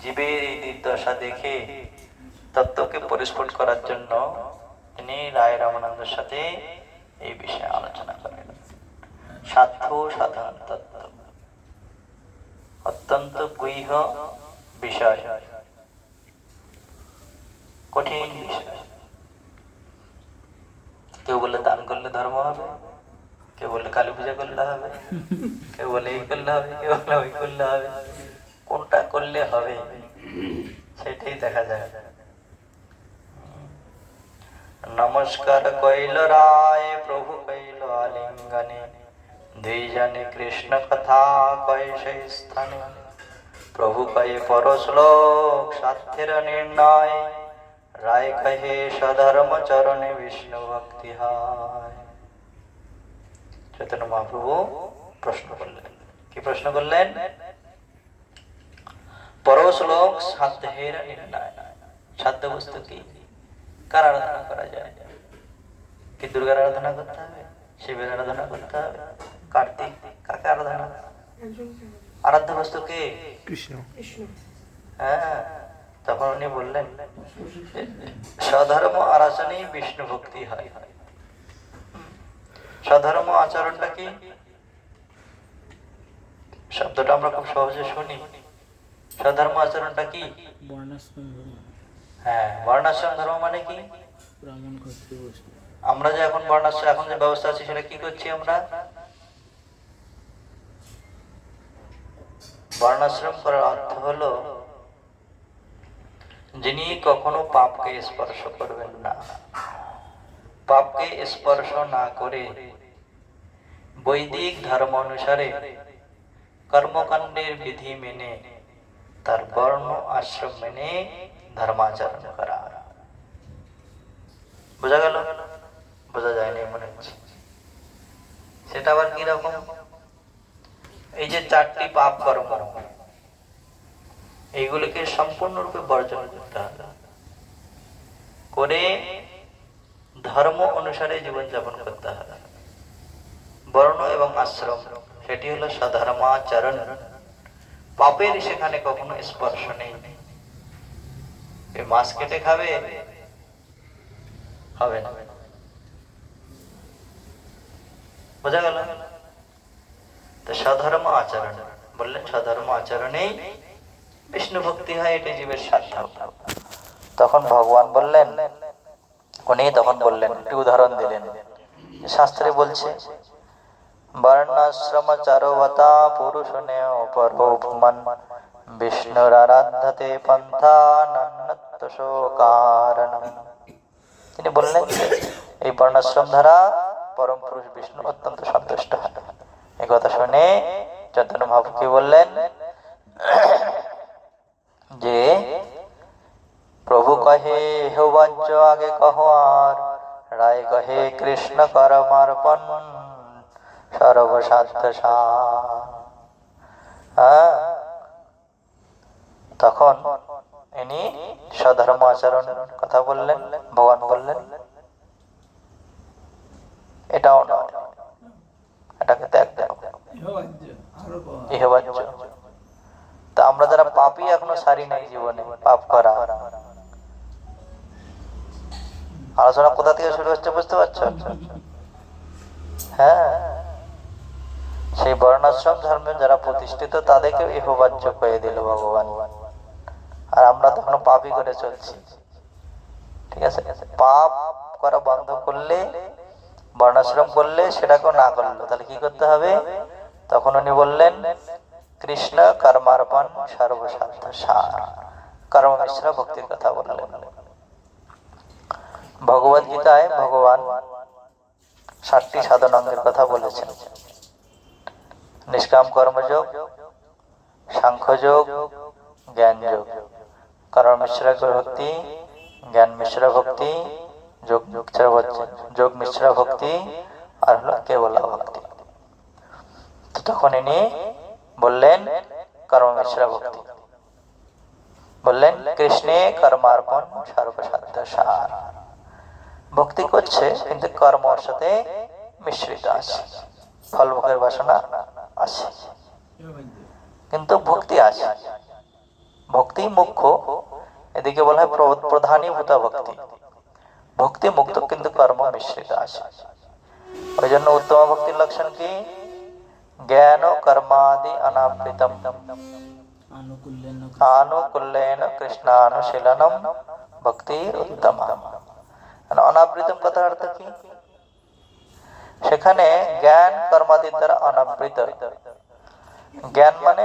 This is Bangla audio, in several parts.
জীবের এই দুর্দশা দেখে তত্ত্বকে পরিস্ফুট করার জন্য তিনি রায় রামানন্দের সাথে এই বিষয়ে আলোচনা করেন। সাধ্য সাধারণ তত্ত্ব। অত্যন্ত গুহ বিষয়। কঠিন বিষয়। কেউ বলে দান করলে ধর্ম হবে, কেউ বলে কালী পূজা করলে হবে, কেউ বলে এই করলে হবে, কেউ বলে ওই করলে হবে। কোনটা করলে হবে? সেটাই দেখা যায় নমস্কার কইল রায়, প্রভু কইল আলিঙ্গনে। দুই জনে কৃষ্ণ কথা কয় সেই স্থানে। প্রভু কয়ে পর শ্লোক সাধ্যের নির্ণয়। রায় কহে, সধর্ম চরণে বিষ্ণু ভক্তি হয়। চৈতন্য মহাপ্রভু প্রশ্ন করলেন। কি প্রশ্ন করলেন? পরশ্লোক সাধ্যের নির্ণয় সাধ্য বস্তু কি? কার আরাধনা করা যায়? কি দুর্গার আরাধনা করতে হবে? শিবের আরাধনা করতে হবে? কার্তিক কাকে আরাধনা আরাধ্য বস্তু কে? কৃষ্ণ। হ্যাঁ তখন উনি বললেন স্বধর্ম আরাচনেই বিষ্ণু ভক্তি হয়। স্বধর্ম আচরণটা কি? শব্দটা আমরা খুব সহজে শুনি। স্বধর্ম আচরণটা কি? বর্ণাশ্রম ধর্ম হ্যাঁ বর্ণাশ্রম ধর্ম মানে কি? আমরা যে এখন বর্ণাশ্রম এখন যে ব্যবস্থা আছে সেটা কি করছি আমরা? বর্ণাশ্রম করার অর্থ হলো যিনি কখনো পাপকে স্পর্শ করবেন না। পাপকে স্পর্শ না করে বৈদিক ধর্ম অনুসারে কর্মকাণ্ডের বিধি মেনে তার বর্ণ আশ্রম মেনে ধর্মাচরণ করা। বোঝা গেল? বোঝা যায়নি মনে হচ্ছে। সেটা আবার কি রকম এই যে চারটি পাপ কর্ম, এইগুলিকে সম্পূর্ণরূপে বর্জন করতে হবে। করে ধর্ম অনুসারে জীবনযাপন করতে হবে। বর্ণ এবং আশ্রম, সেটি হলো সাধর্মাচরণ পাপের সেখানে কখনো স্পর্শ নেই। মাছ কেটে খাবে? হবে না। বোঝা গেল? তো সাধর্ম আচরণ। বললেন সাধর্ম আচরণেই বিষ্ণু ভক্তি হয় এটা জীবের সাধ্য। তখন ভগবান বললেন, উনি তখন বললেন, একটি উদাহরণ দিলেন। শাস্ত্রে বলছে বর্ণাশ্রম চারবতা পুরুষ পরোপমান বিষ্ণুর আরাধ্যতে পন্থা নন্নত তিনি বললেন এই বর্ণাশ্রম ধারা পরম পুরুষ বিষ্ণু অত্যন্ত সন্তুষ্ট। হয় এই কথা শুনে চৈতন্য মহাপ্রভু কি বললেন? যে, প্রভু কহে, হে আগে কহ আর। রায় কহে, কৃষ্ণ করমার্পণ। তখন ইনি আচরণ কথা বললেন, ভগবান বললেন, এটাও এটাকে ত্যাগ তা আমরা যারা পাপই এখনও সারি নাই জীবনে, পাপ করা। আলোচনা কোথা থেকে শুরু হচ্ছে বুঝতে পারছ? হ্যাঁ। সেই বর্ণাশ্রম ধর্মে যারা প্রতিষ্ঠিত তাদেরকে ইহবাজ্য করে দিল ভগবান। আর আমরা তখন পাপই করে চলছি। ঠিক আছে? পাপ করা বন্ধ করলে, বর্ণাশ্রম করলে সেটাকেও না করল। তাহলে কি করতে হবে? তখন উনি বললেন, কৃষ্ণ কর্মার্পণ সর্বসাধ্য সার। কর্ম ভক্তির কথা বললেন। ভগবত গীতায় ভগবান ষাটটি সাধন অঙ্গের কথা বলেছেন। নিষ্কাম কর্মযোগ, সাংখ্যযোগ জ্ঞান যোগ কর্ম মিশ্র ভক্তি, জ্ঞান মিশ্র ভক্তি, যোগ যোগ মিশ্র ভক্তি, আর হলো কেবল ভক্তি। তো তখন ইনি বললেন, কর্ম মিশ্র ভক্তি। বললেন, কৃষ্ণে কর্মার্পণ সর্বসাধ্য সার। ভক্তি করছে, কিন্তু কর্ম সাথে মিশ্রিত আছে। ফলমুখের বাসনা আছে কিন্তু ভক্তি আছে ভক্তি মুখ্য। এদিকে বলা হয় প্র- প্রধানীভূত ভক্তি। ভক্তি মুক্ত কিন্তু কর্ম মিশ্রিত আছে ওই জন্য উত্তম ভক্তির লক্ষণ কি? জ্ঞান কর্মাদি অনাবৃতম। আনুকূল্যেন আনুকূল্যেন কৃষ্ণানুশীলনম। ভক্তি উত্তম। অনাবৃতম কথার অর্থ কি? সেখানে জ্ঞান কর্মাদির দ্বারা অনাবৃত। জ্ঞান মানে?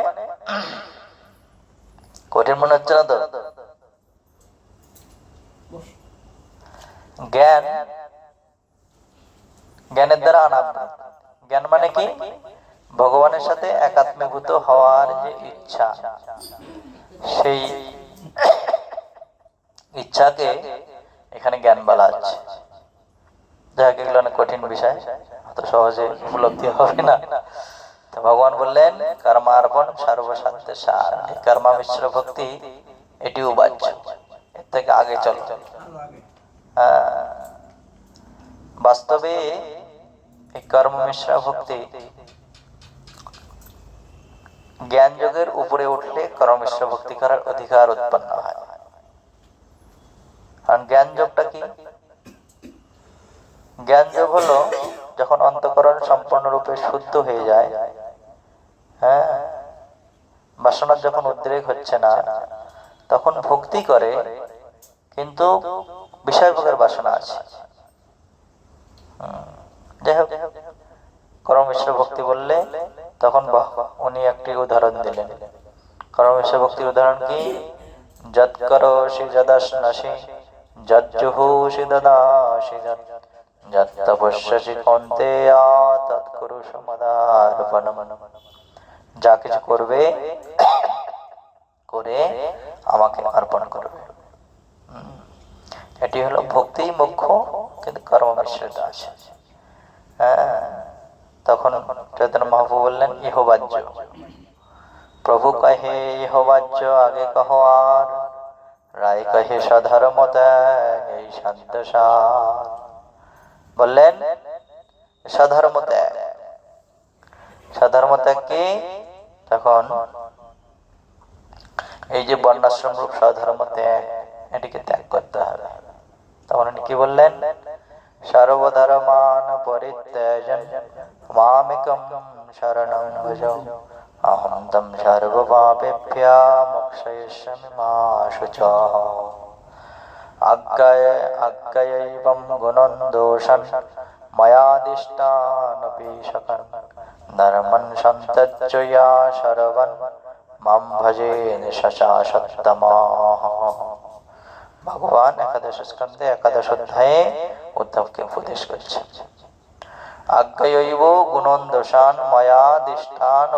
কঠিন মনে হচ্ছে না তো? জ্ঞান, জ্ঞানের দ্বারা অনাবৃত। জ্ঞান মানে কি? ভগবানের সাথে একাত্মীভূত হওয়ার যে ইচ্ছা। সেই ইচ্ছাকে এখানে জ্ঞান বলা হচ্ছে। এগুলো অনেক কঠিন বিষয়। অত সহজে উপলব্ধি হবে না। ভগবান বললেন সার। কর্মা মিশ্র ভক্তি, এটিও বাহ্য। এর থেকে আগে চল। হ্যাঁ। বাস্তবে এই কর্ম মিশ্র ভক্তি জ্ঞান যোগের উপরে উঠলে কর্ম মিশ্র ভক্তি করার অধিকার উৎপন্ন হয়। কারণ জ্ঞান যোগটা কি? জ্ঞান যোগ হলো যখন অন্তকরণ সম্পূর্ণরূপে শুদ্ধ হয়ে যায়। হ্যাঁ? বাসনার যখন উদ্রেক হচ্ছে না, তখন ভক্তি করে, কিন্তু বিষয় ভোগের বাসনা আছে। যাই হোক কর্মমিশ্র ভক্তি বললে, তখন উনি একটি উদাহরণ দিলেন। কর্মমিশ্র ভক্তির উদাহরণ কি? যৎ করোষি যদাশ্নসি যজ্জুহোষি দদাসি, যৎ যা কিছু করবে করে আমাকে অর্পণ করবে। এটি হলো ভক্তি মুখ্য কিন্তু কর্ম মিশ্রিত আছে হ্যাঁ তখন চৈতন্য মহাপ্রভু বললেন ইহ প্রভু কহে ইহ বাহ্য আগে কহ আর রায় কহে সধর্ম ত্যাগ এই সার। বললেন সধর্ম ত্যাগ সধর্ম ত্যাগ কি? তখন, এই যে বর্ণাশ্রম রূপ সধর্ম ত্যাগ এটিকে ত্যাগ করতে হবে। তখন উনি কি বললেন? সর্বধর্মান পরিত্যাজন মামিকম শরণং ভজ অহম তম সর্বপাপেভ্যা মোক্ষয়িষ্যামি মা শুচ ভজে ভগবান একাদশ স্কন্ধে একাদশ অধ্যায়ে উদ্ধবকে উপদেশ করছেন আজ্ঞায়ৈব গুণন দোষান ময়া দিষ্ঠান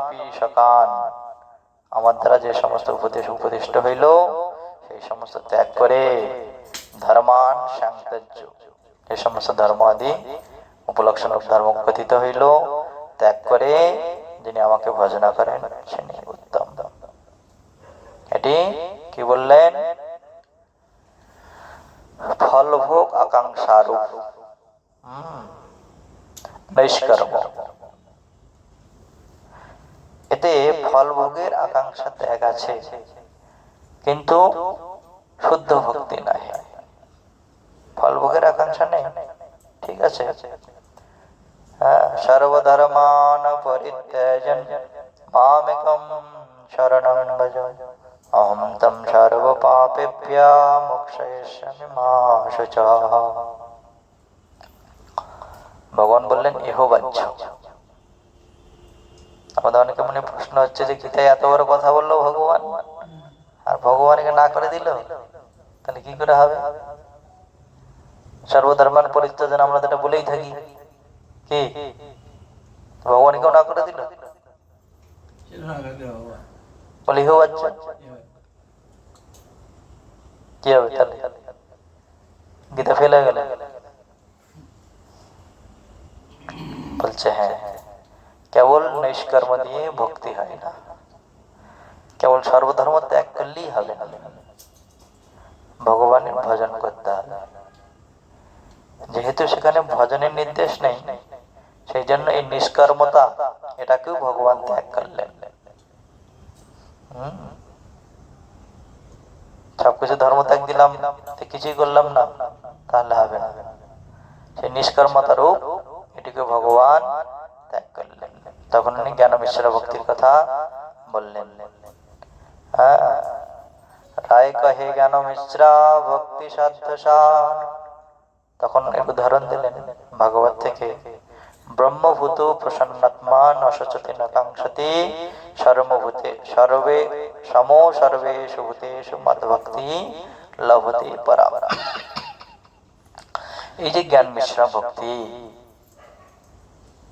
আমার দ্বারা যে সমস্ত উপদেশ উপদিষ্ট হইল সেই সমস্ত ত্যাগ করে ধর্মান সাংতজ্য এই সমস্ত ধর্ম আদি উপলক্ষণ ধর্ম কথিত হইল, ত্যাগ করে যিনি আমাকে ভজনা করেন তিনি উত্তম। এটি কি বললেন? ফলভোগ আকাঙ্ক্ষারূপ। নৈষ্কর্ম। এতে ফলভোগের আকাঙ্ক্ষা ত্যাগ আছে, কিন্তু শুদ্ধ ভক্তি নাই। আকাঙ্ক্ষা নেই ঠিক আছে হ্যাঁ, সর্বধর্মান পরিত্যাজন মামেকম শরণং ভজ অহম তম সর্বপাপেভ্যা মোক্ষয়িষ্যামি মা শুচঃ ভগবান বললেন ইহ বাহ্য আমাদের অনেকে মনে প্রশ্ন হচ্ছে যে গীতায় এত বড় কথা বলল ভগবান আর ভগবানকে না করে দিল তাহলে কি করে হবে সর্বধর্মান পরিত্যাজন আমরা তো এটা বলেই থাকি কি ভগবানকেও না করে দিল বলে ইহ বাহ্য কি হবে তাহলে গীতা ফেল হয়ে গেল বলছে হ্যাঁ কেবল নৈষ্কর্ম দিয়ে ভক্তি হয় না কেবল সর্বধর্ম ত্যাগ করলেই হবে না ভগবানের ভজন করতে হবে যেহেতু সেখানে ভজনের নির্দেশ নেই সেই জন্য এই নিষ্কর্মতা এটাকেও ভগবান ত্যাগ করলেন। হুম? সবকিছু ধর্ম ত্যাগ দিলাম, তো কিছুই করলাম না, তাহলে হবে না। সেই নিষ্কর্মতা রূপ এটিকে ভগবান ত্যাগ করলেন। তখন উনি জ্ঞান মিশ্র ভক্তির কথা বললেন। হ্যাঁ? রায় কহে জ্ঞান মিশ্রা ভক্তি সাধ্য সার তখন এক উদাহরণ দিলেন, ভাগবত থেকে ব্রহ্মভূত প্রসন্নাত্মা নশচতি নকাঙ্ক্ষতি সর্বভূতে সর্বে সমো সর্বেষু ভূতেষু মদভক্তি লভতে পরাম। এই যে জ্ঞান মিশ্রা ভক্তি,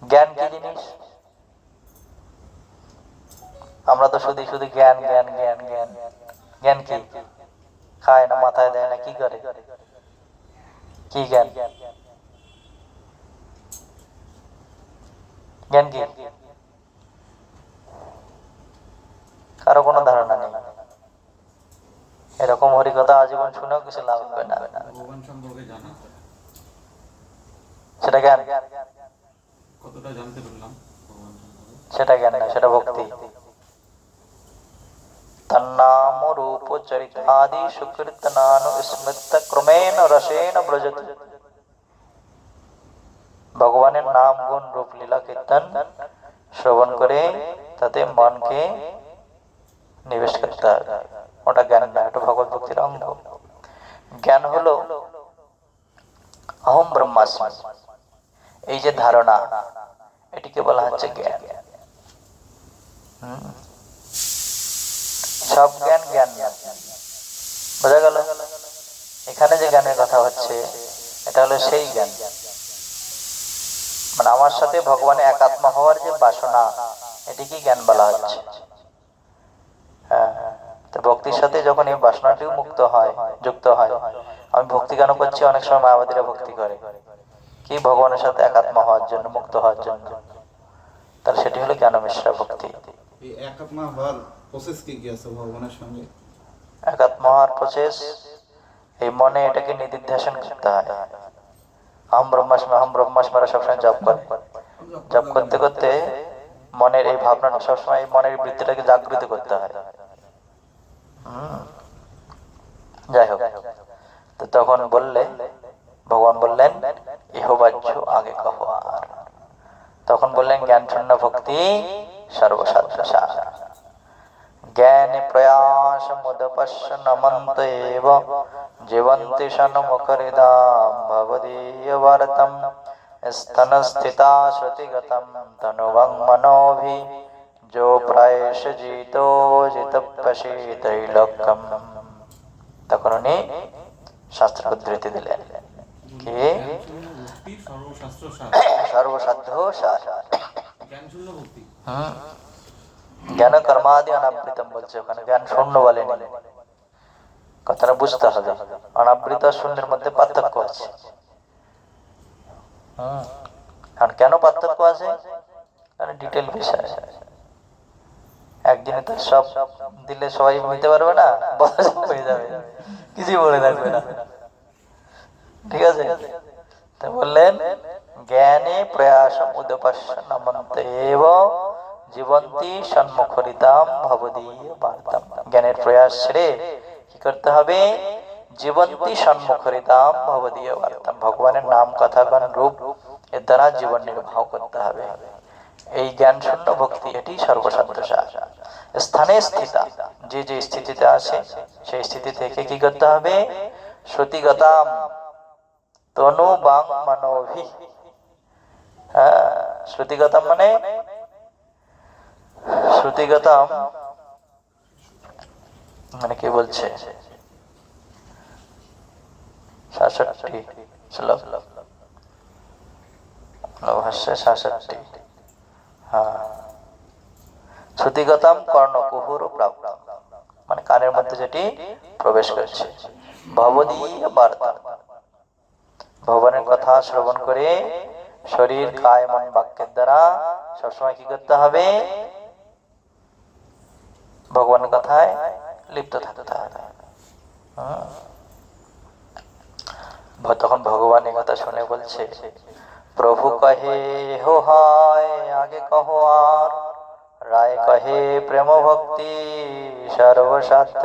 জ্ঞান কি জিনিস? আমরা তো শুধু শুধু জ্ঞান জ্ঞান জ্ঞান জ্ঞান। জ্ঞান কি? খায় না, মাথায় দেয় না, কি করে? কি জ্ঞান জ্ঞান কি কারও কোনো ধারণা নেই। এরকম হরিকথা আজীবন শুনেও কিছু লাভ হবে না। সেটা জ্ঞান। সেটা জ্ঞান না সেটা ভক্তি। তন্নাম রূপ চরিতাদি সুকীর্তনানু স্মৃত ক্রমেণ রসেন ব্রজত ভগবানের নাম গুণ রূপ লীলা কীর্তন শ্রবণ করে তাতে মনকে নিবেশ করতে হবে ওটা জ্ঞান না ওটা ভগবত ভক্তির অঙ্গ জ্ঞান হলো অহম ব্রহ্মাস্মি এই যে ধারণা এটিকে বলা হচ্ছে জ্ঞান হুম। সব জ্ঞান জ্ঞান। বোঝা গেল? এখানে যে জ্ঞানের কথা হচ্ছে, এটা হলো সেই জ্ঞান। মানে আমার সাথে ভগবানের একাত্মা হওয়ার যে বাসনা এটিকে জ্ঞান বলা হচ্ছে। হ্যাঁ তো ভক্তির সাথে যখন এই বাসনাটিও মুক্ত হয়, যুক্ত হয়, আমি ভক্তি কেন করছি? অনেক সময় মায়াবাদীরা ভক্তি করে। কি ভগবানের সাথে একাত্মা হওয়ার জন্য, মুক্ত হওয়ার জন্য? তাহলে সেটি হলো জ্ঞান মিশ্রা ভক্তি একাত্মা হওয়ার প্রসেস কি কি আছে ভগবানের সঙ্গে। একাত্ম প্রসেস, এই মনে এটাকে নিদিধ্যাসন করতে হয়। আম ব্রহ্মাস্মি আহম ব্রহ্মাস্মারা সবসময় জপ করে। জপ করতে করতে মনের এই ভাবনাটা সবসময় এই মনের বৃত্তিটাকে জাগৃত করতে হয়। হুম। যাই হোক, তো তখন বললে, ভগবান বললেন ইহবাহ্য আগে কহ তখন বললেন জ্ঞান শূন্য ভক্তি সর্বসাধ্য সার জ্ঞানে প্রয়াস মুদপশ্য নমন্ত এব জীবন্তি সন্মুখরিদাম ভবদীয় ভারতম স্তনস্থিতা শ্রুতিগতম তনুবং মনোভি जो प्रायश जीतो জিতপসি তৈলক্যম তখন উনি শাস্ত্র উদ্ধৃতি দিলেন কি শূন্য ভক্তি সর্বশাস্ত্র সার সর্বসাধ্য সার জ্ঞান শূন্য ভক্তি হুম। জ্ঞান কর্মাদি অনাবৃতম বলছে ওখানে। জ্ঞান শূন্য কথাটা বুঝতে হবে। অনাবৃত শূন্যের মধ্যে পার্থক্য আছে। কেন পার্থক্য আছে? ডিটেল বিষয়। একদিনে তো সব দিলে সবাই নিতে পারবে না, বলা হয়ে যাবে। কিছুই মনে থাকবে না। ঠিক আছে? বললেন, জ্ঞানে প্রয়াস উদপাস্য নমন্ত এব জীবন্তী সন্মুখরিতাম ভবদীয় বার্তাম জ্ঞানের প্রয়াস ছেড়ে কি করতে হবে? জীবন্তী ভবদীয় বার্তাম ভগবানের নাম রূপ এর দ্বারা জীবন নির্বাহ করতে হবে। এই জ্ঞান শূন্য ভক্তি, এটি সর্বসাধ্য সার। স্থানে স্থিতা। যে যে স্থিতিতে আছে, সেই স্থিতি থেকে কি করতে হবে? শ্রুতিগতাম তনু বাং মানবী হ্যাঁ শ্রুতিগতম মানে শ্রুতিগতম। মানে কি বলছে? হ্যাঁ। প্রাপ্ত। মানে কানের মধ্যে যেটি প্রবেশ করছে। ভবদীয় বার্তা। ভগবানের কথা শ্রবণ করে শরীর, কায়, মন, বাক্যের দ্বারা সবসময় কি করতে হবে? ভগবানের কথায় লিপ্ত থাকতে হবে তখন ভগবান কথা শুনে বলছে, প্রভু কহে, হো হায়, আগে কহ আর। রায় কহে প্রেম ভক্তি সর্বসাধ্য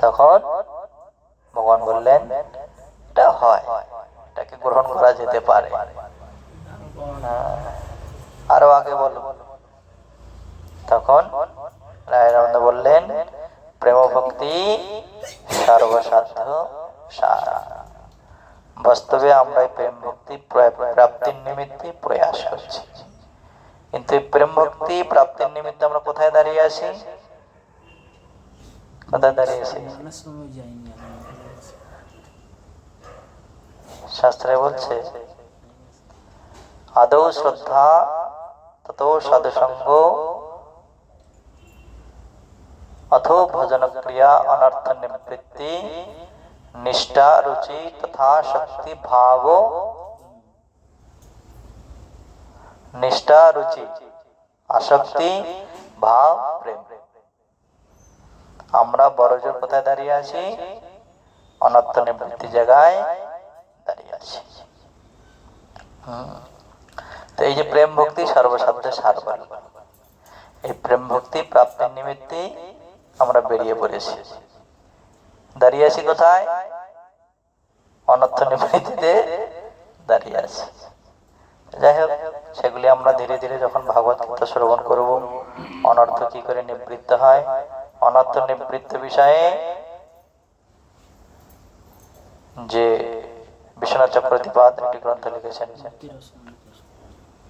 তখন ভগবান বললেন, এটা হয়। এটাকে গ্রহণ করা যেতে পারে। হ্যাঁ। আরও আগে বলো তখন রায় রামদ বললেন প্রেম ভক্তি সর্বসাধ্য সার বাস্তবে আমরা এই প্রেম ভক্তি প্রাপ্তির নিমিত্তে প্রয়াস করছি। কিন্তু প্রেম ভক্তি প্রাপ্তির নিমিত্তে আমরা কোথায় দাঁড়িয়ে আছি? কোথায় দাঁড়িয়ে আছি? শাস্ত্রে বলছে, আদৌ শ্রদ্ধা তত সাধুসঙ্গ অথো ভজন ক্রিয়া অনর্থ নিবৃত্তি, নিষ্ঠা, রুচি তথা শক্তি ভাব নিষ্ঠা, রুচি, আসক্তি, ভাব, প্রেম। আমরা বড়জোর কোথায় দাঁড়িয়ে আছি? অনর্থ নিবৃত্তি জায়গায় দাঁড়িয়ে আছি। তো এই যে প্রেম ভক্তি সর্বসাধ্যে সার বলে। এই প্রেম ভক্তি, প্রাপ্তির নিমিত্তে আমরা বেরিয়ে পড়েছি। দাঁড়িয়ে আছি কোথায়? অনর্থ নিবৃত্তিতে দাঁড়িয়ে আছি। যাই হোক সেগুলি আমরা ধীরে ধীরে যখন ভাগবত শ্রবণ করব, অনর্থ কি করে নিবৃত্ত হয়? অনর্থ নিবৃত্ত বিষয়ে যে বিশ্বনাথ চক্রবর্তীপাদ একটি গ্রন্থ লিখেছেন।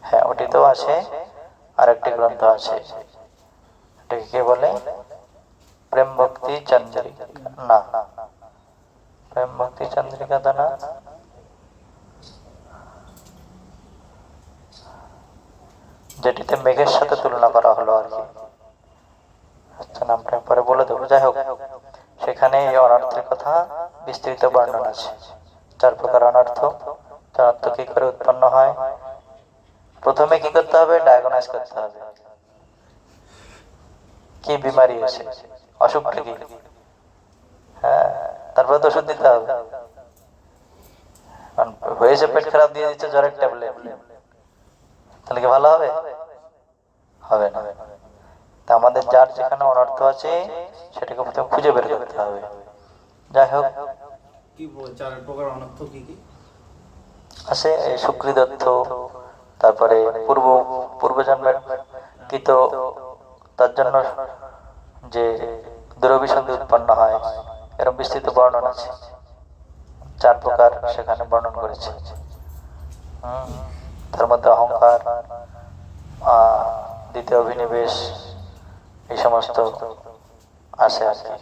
হ্যাঁ ওটিতেও আছে আর একটি গ্রন্থ আছে। কে বলে? প্রেম ভক্তি চন্দ্রিকা। না প্রেম ভক্তি চন্দ্রিকা তো যেটিতে মেঘের সাথে তুলনা করা হলো আর কি। আচ্ছা নামটা পরে বলে দেবো। যাই হোক, সেখানে এই অনর্থের কথা বিস্তৃত বর্ণনা আছে। চার প্রকার অনার্থ। অর্থ কি করে উৎপন্ন হয়? প্রথমে কি করতে হবে? ডায়াগনাইজ করতে হবে। কি বিমারি আছে? অসুখটা কি হ্যাঁ তারপরে তো ওষুধ দিতে হবে। হয়েছে পেট খারাপ, দিয়ে দিচ্ছে জ্বরের ট্যাবলেট। তাহলে কি ভালো হবে? হবে না। তা আমাদের যার যেখানে অনর্থ আছে সেটাকে প্রথমে খুঁজে বের করতে হবে। যাই হোক। কি চার প্রকার অনর্থ কি কি? আছে এই সুকৃদত্ত তারপরে পূর্ব পূর্বজন্মের কৃত তার জন্য যে দুরভিসন্ধি উৎপন্ন হয় এরকম বিস্তৃত বর্ণন আছে। চার প্রকার সেখানে বর্ণন করেছে। হুম, তার মধ্যে অহংকার দ্বিতীয় অভিনিবেশ, এই সমস্ত আর কি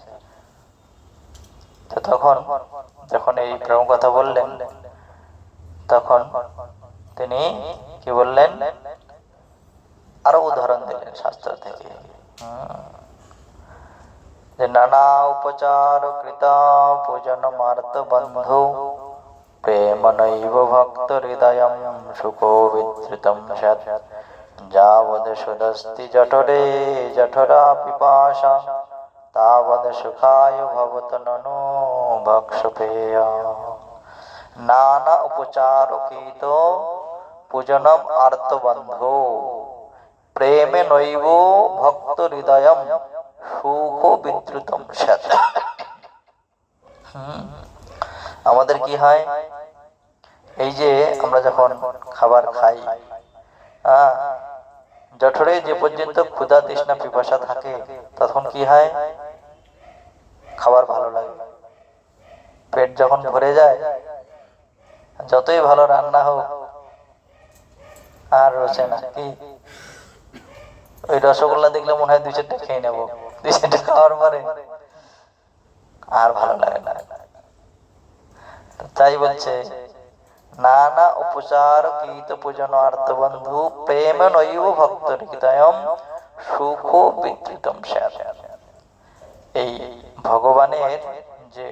তো তখন, যখন এই প্রেম কথা বললেন, তখন তিনি কি বললেন আরও উদাহরণ দিলেন শাস্ত্র থেকে। যে নানা উপচার কৃতা পূজন মার্ত বন্ধু প্রেম নৈব ভক্ত হৃদয় সুখো বিধৃতম সৎ যাবদ জঠরে জঠরা পিপাসা তাবদ সুখায় ভবত ননো ভক্ষপেয়। নানা উপচার কৃত পূজনম আর্তবন্ধ, প্রেমে নৈব ভক্ত হৃদয় সুখ বিদ্রুতম। আমাদের কি হয়? এই যে আমরা যখন খাবার খাই জঠরে যে পর্যন্ত ক্ষুধা তৃষ্ণা পিপাসা থাকে, তখন কি হয়? খাবার ভালো লাগে। পেট যখন ভরে যায়, যতই ভালো রান্না হোক, আর রয়েছে না। কি? ওই রসগোল্লা দেখলে মনে হয় দুই চারটে খেয়ে নেব, দুই চারটে খাওয়ার পরে। আর ভালো লাগে না। তাই বলছে, নানা উপচার কীত পূজন আর্ত বন্ধু, প্রেম নৈব ভক্ত হৃদয়ম সুখ বিকৃতম স্যার এই ভগবানের যে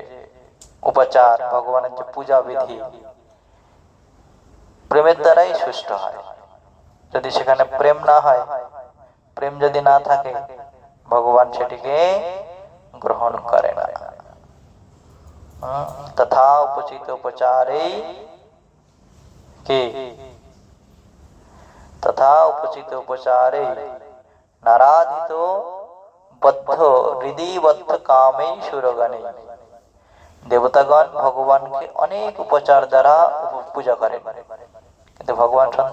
উপাচার, ভগবানের যে পূজা বিধি, প্রেমের দ্বারাই সুষ্ঠ হয়। যদি সেখানে প্রেম না হয়, প্রেম যদি না থাকে, ভগবান সেটিকে গ্রহণ করে না। হুম, তথা উপচিত উপচারে কি তথা উপচিত উপচারে নারাধিত বদ্ধ হৃদয়বদ্ধ কামে সুরগণে দেবতাগণ ভগবানকে অনেক উপচার দ্বারা উপ- পূজা করেন কিন্তু ভগবান সন্তুষ্ট